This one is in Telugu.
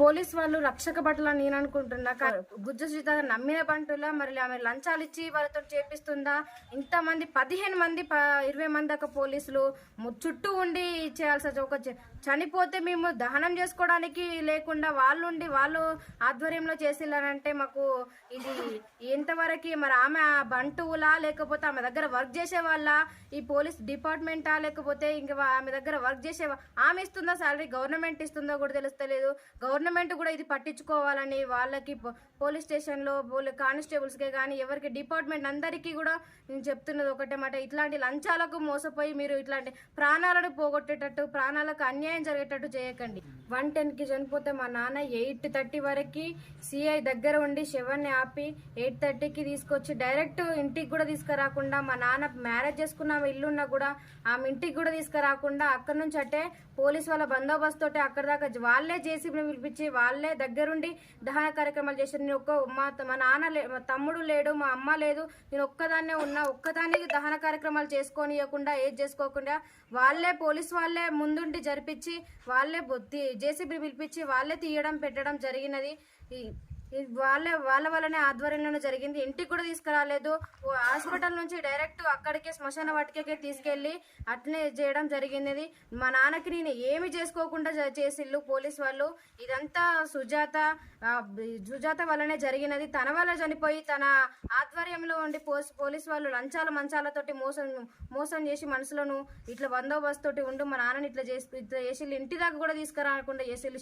పోలీస్ వాళ్ళు రక్షక బట్టల నేను అనుకుంటున్నా. కా- గుజ్జు నమ్మిన బంటులా మరి ఆమె లంచాలు ఇచ్చి వాళ్ళతో చేపిస్తుందా? ఇంతమంది పదిహేను మంది ప- ఇరవై మంది దాకా పోలీసులు చుట్టూ ఉండి చేయాల్సి ఒక చనిపోతే మేము దహనం చేసుకోవడానికి లేకుండా వాళ్ళు ఉండి వాళ్ళు ఆధ్వర్యంలో చేసిల్లారంటే మాకు ఇది ఎంతవరకు మరి ఆమె ఆ బంటువులా లేకపోతే ఆమె దగ్గర వర్క్ చేసే వాళ్ళ? ఈ పోలీస్ డిపార్ట్మెంటా? లేకపోతే ఇంకా ఆమె దగ్గర వర్క్ చేసే ఆమె ఇస్తుందా సాలరీ? గవర్నమెంట్ ఇస్తుందో కూడా తెలుస్తలేదు. గవర్నమెంట్ గవర్నమెంట్ కూడా ఇది పట్టించుకోవాలని వాళ్ళకి పో- పోలీస్ స్టేషన్లో పోలీ కానిస్టేబుల్స్కే కానీ ఎవరికి డిపార్ట్మెంట్ అందరికీ కూడా నేను చెప్తున్నది ఒకటే మాట. ఇట్లాంటి లంచాలకు మోసపోయి మీరు ఇట్లాంటి ప్రాణాలను పోగొట్టేటట్టు ప్రాణాలకు అన్యాయం జరిగేటట్టు చేయకండి. వన్ టెన్కి చనిపోతే మా నాన్న ఎయిట్ థర్టీ వరకు సిఐ దగ్గర ఉండి శవాన్ని ఆపి ఎయిట్ థర్టీకి తీసుకొచ్చి డైరెక్ట్ ఇంటికి కూడా తీసుకురాకుండా మా నాన్న మ్యారేజ్ చేసుకున్న ఇల్లున్నా కూడా ఆమె ఇంటికి కూడా తీసుకురాకుండా అక్కడ నుంచి అట్టే పోలీస్ వాళ్ళ బందోబస్తు తోటి అక్కడ దాకా వాళ్ళే జేసీబీని పిలిపించి వాళ్ళే దగ్గరుండి దహన కార్యక్రమాలు చేశారు. నేను ఒక్క మా మా నాన్న లే మా తమ్ముడు లేడు మా అమ్మ లేదు. నేను ఒక్కదాన్నే ఉన్నా ఒక్కదానికి దహన కార్యక్రమాలు చేసుకొని ఇవ్వకుండా ఏది చేసుకోకుండా వాళ్ళే పోలీస్ వాళ్ళే ముందుండి జరిపించి వాళ్ళే జేసీబీ పిలిపించి వాళ్ళే తీయడం పెట్టడం జరిగినది. ఈ- వాళ్ళే వాళ్ళ వల్లనే ఆధ్వర్యంలోనే జరిగింది. ఇంటికి కూడా తీసుకురాలేదు. ఓ హాస్పిటల్ నుంచి డైరెక్ట్ అక్కడికే శ్మశాన వాటికే తీసుకెళ్ళి అట్లనే చేయడం జరిగింది. మా నాన్నకి నేను ఏమి చేసుకోకుండా జ- చేసిల్లు పోలీస్ వాళ్ళు. ఇదంతా సుజాత సుజాత వల్లనే జరిగినది. తన వల్ల చనిపోయి తన ఆధ్వర్యంలో ఉండి పోస్ పోలీస్ వాళ్ళు లంచాల మంచాలతోటి మోసం మోసం చేసి మనుషులను ఇట్లా బందోబస్తు తోటి ఉండు మా నాన్నని ఇట్లా చేసి ఇట్లా చేసి ఇంటి దాకా కూడా తీసుకురాకుండా చేసిల్లు